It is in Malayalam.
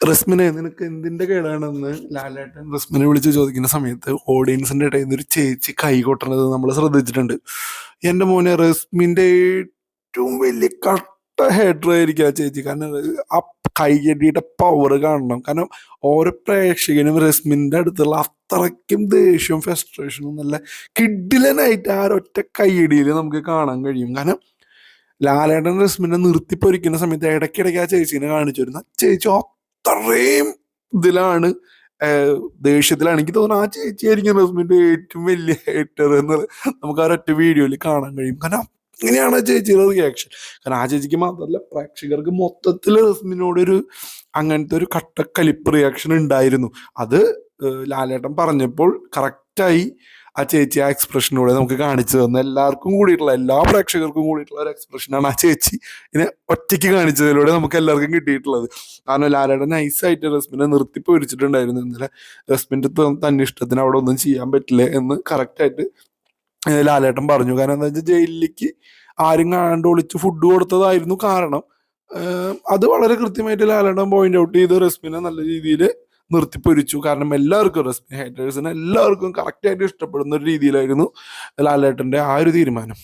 റസ്മിനെ നിനക്ക് എന്തിന്റെ കേടാണെന്ന് ലാലേട്ടൻ റസ്മിനെ വിളിച്ച് ചോദിക്കുന്ന സമയത്ത് ഓഡിയൻസിന്റെ ഇടയിൽ നിന്ന് ഒരു ചേച്ചി കൈ കൊട്ടണത് നമ്മൾ ശ്രദ്ധിച്ചിട്ടുണ്ട്. എന്റെ മോനെ റസ്മിന്റെ ഏറ്റവും വലിയ കട്ട ഹേറ്റർ ആയിരിക്കും ആ ചേച്ചി. കാരണം ആ കൈ കെട്ടിയിട്ട പവർ കാണണം. കാരണം ഓരോ പ്രേക്ഷകനും റസ്മിന്റെ അടുത്തുള്ള അത്രയ്ക്കും ദേഷ്യവും ഫ്രസ്ട്രേഷനും നല്ല കിഡിലനായിട്ട് ആ ഒറ്റ കൈയടിയിൽ നമുക്ക് കാണാൻ കഴിയും. കാരണം ലാലേട്ടൻ റസ്മിനെ നിർത്തിപ്പൊരിക്കുന്ന സമയത്ത് ഇടയ്ക്കിടയ്ക്ക് ആ ചേച്ചീനെ കാണിച്ചു വരുന്നു ചേച്ചി അത്രയും ഇതിലാണ് ദേഷ്യത്തിലാണെങ്കിൽ ദേഷ്യത്തിലാണ് എനിക്ക് തോന്നുന്നു ആ ചേച്ചിയായിരിക്കും റസ്മിന്റെ ഏറ്റവും വലിയ ഹേറ്റർ എന്ന് നമുക്ക് ആ ഒറ്റ വീഡിയോയിൽ കാണാൻ കഴിയും. കാരണം അങ്ങനെയാണ് ആ ചേച്ചിയുടെ റിയാക്ഷൻ കാരണം ആ ചേച്ചിക്ക് മാത്രമല്ല പ്രേക്ഷകർക്ക് മൊത്തത്തിൽ റസ്മിനോട് ഒരു അങ്ങനത്തെ ഒരു കട്ടക്കലിപ്പ് റിയാക്ഷൻ ഉണ്ടായിരുന്നു. അത് ലാലേട്ടൻ പറഞ്ഞപ്പോൾ കറക്റ്റായി ആ ചേച്ചി ആ എക്സ്പ്രഷനിലൂടെ നമുക്ക് കാണിച്ചു തന്ന എല്ലാവർക്കും കൂടിയിട്ടുള്ള എല്ലാ പ്രേക്ഷകർക്കും കൂടിയിട്ടുള്ള ഒരു എക്സ്പ്രഷനാണ് ആ ചേച്ചി ഇതിനെ ഒറ്റയ്ക്ക് കാണിച്ചതിലൂടെ നമുക്ക് എല്ലാവർക്കും കിട്ടിയിട്ടുള്ളത്. കാരണം ലാലയുടെ നൈസായിട്ട് റസ്മിനെ നിർത്തി പൊരിച്ചിട്ടുണ്ടായിരുന്നു. ഇന്നലെ റസ്മിന്റെ ത- തന്നെ ഇഷ്ടത്തിന് അവിടെ ഒന്നും ചെയ്യാൻ പറ്റില്ല എന്ന് കറക്റ്റായിട്ട് ലാലേട്ടൻ പറഞ്ഞു. കാരണം എന്താ വെച്ചാൽ ജയിലിലേക്ക് ആരും കാണാണ്ട് ഒളിച്ച് ഫുഡ് കൊടുത്തതായിരുന്നു കാരണം അത് വളരെ കൃത്യമായിട്ട് ലാലേട്ടൻ പോയിന്റ് ഔട്ട് ചെയ്ത് റസ്മിനെ നല്ല രീതിയിൽ നിർത്തിപ്പൊരിച്ചു. കാരണം എല്ലാവർക്കും റെസ്പെക്ട് ഹൈറ്റേഴ്സിന് എല്ലാവർക്കും കറക്റ്റായിട്ട് ഇഷ്ടപ്പെടുന്ന ഒരു രീതിയിലായിരുന്നു ലാലേട്ടന്റെ ആ ഒരു തീരുമാനം.